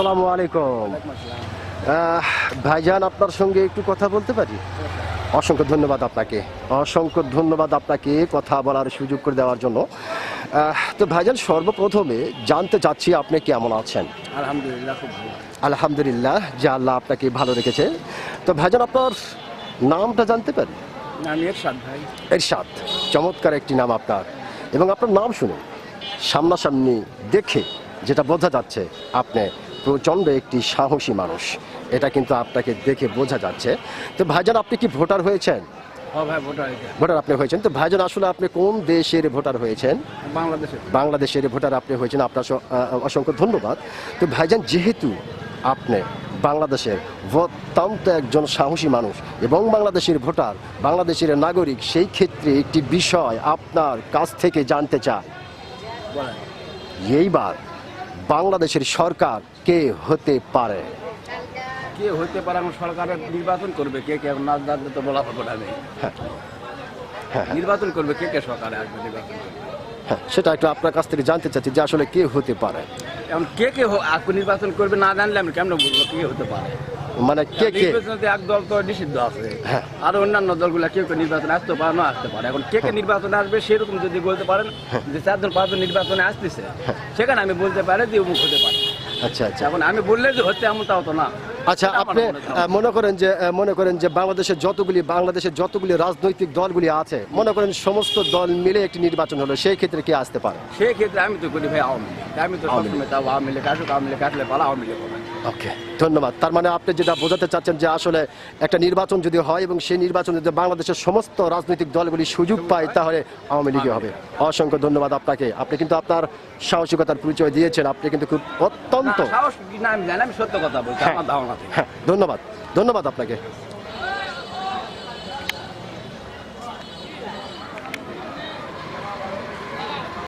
আসসালামু আলাইকুম। ভাইজান আপনার সঙ্গে একটু কথা বলতে পারি? অসংখ্য ধন্যবাদ আপনাকে। অসংখ্য ধন্যবাদ আপনাকে কথা বলার সুযোগ করে দেওয়ার জন্য। তো ভাইজান সর্বপ্রথমে জানতে চাচ্ছি আপনি কেমন আছেন? আলহামদুলিল্লাহ খুব ভালো। আলহামদুলিল্লাহ যে আল্লাহ আপনাকে ভালো রেখেছে। তো ভাইজান আপনার নামটা জানতে পারি? আমি এরশাদ ভাই। এরশাদ চমৎকার একটি নাম আপনার। এবং আপনার নাম শুনে সামনাসামনি দেখে যেটা বোঝা যাচ্ছে আপনি প্রচণ্ড একটি সাহসী মানুষ। এটা কিন্তু আপনাকে দেখে বোঝা যাচ্ছে। তো ভাইজান আপনি কি ভোটার হয়েছেন? ভোটার আপনি হয়েছেন। তো ভাইজান আসলে আপনি কোন দেশের ভোটার হয়েছেন? বাংলাদেশের। ভোটার আপনি হয়েছেন। আপনার অসংখ্য ধন্যবাদ। তো ভাইজান যেহেতু আপনি বাংলাদেশের অত্যন্ত একজন সাহসী মানুষ এবং বাংলাদেশের ভোটার বাংলাদেশের নাগরিক সেই ক্ষেত্রে একটি বিষয় আপনার কাছ থেকে জানতে বলেন। এইবার বাংলাদেশের সরকার কে হতে পারে? কে হতে পারে আমার সরকারের নির্বাচন করবে? কে কে? না জানলে তো বলা হবে না নেই হ্যাঁ হ্যাঁ নির্বাচন করবে কে কে সরকারে আসবে নির্বাচন? হ্যাঁ সেটা একটু আপনার কাছ থেকে জানতে চাচ্ছি যে আসলে কে হতে পারে? এখন কে কে আজকে নির্বাচন করবে না জানলে আমি কেমন বলব কে হতে পারে? মানে কে কে? নির্বাচনে এক দল তো নিষিদ্ধ আছে। হ্যাঁ। আর অন্যান্য দলগুলো কেউ কেউ নির্বাচনে আসতে পারে না আসতে পারে। এখন কে কে নির্বাচনে আসবে সেরকম যদি বলতে পারেন যে চারজন পাঁচজন নির্বাচনে আসতেছে সেখানে আমি বলতে পারি যে অমুক হতে পারে। আচ্ছা আচ্ছা। এখন আমি বললে যে হচ্ছে এমন তাও তো না। আচ্ছা আপনি মনে হয়। করেন যে মনে করেন যে বাংলাদেশের যতগুলি বাংলাদেশের যতগুলি রাজনৈতিক দলগুলি আছে মনে করেন সমস্ত দল মিলে একটি নির্বাচন হলো সেই ক্ষেত্রে কে আসতে পারে? সেই ক্ষেত্রে আমি তো করি ভাই আওয়ামী লীগ। আমি তো আওয়ামী সবসময় তাও আওয়ামী লীগ আসুক আওয়ামী লীগ আসলে পালা আওয়ামী লীগ ওকে ধন্যবাদ। তার মানে আপনি যেটা বোঝাতে চাচ্ছেন যে আসলে একটা নির্বাচন যদি হয় এবং সেই নির্বাচনে যদি বাংলাদেশের সমস্ত রাজনৈতিক দলগুলি সুযোগ পায় তাহলে আওয়ামী লীগে হবে। অসংখ্য ধন্যবাদ আপনাকে। আপনি কিন্তু আপনার সাহসিকতার পরিচয় দিয়েছেন। আপনি কিন্তু খুব অত্যন্ত হ্যাঁ। হ্যাঁ ধন্যবাদ। ধন্যবাদ আপনাকে।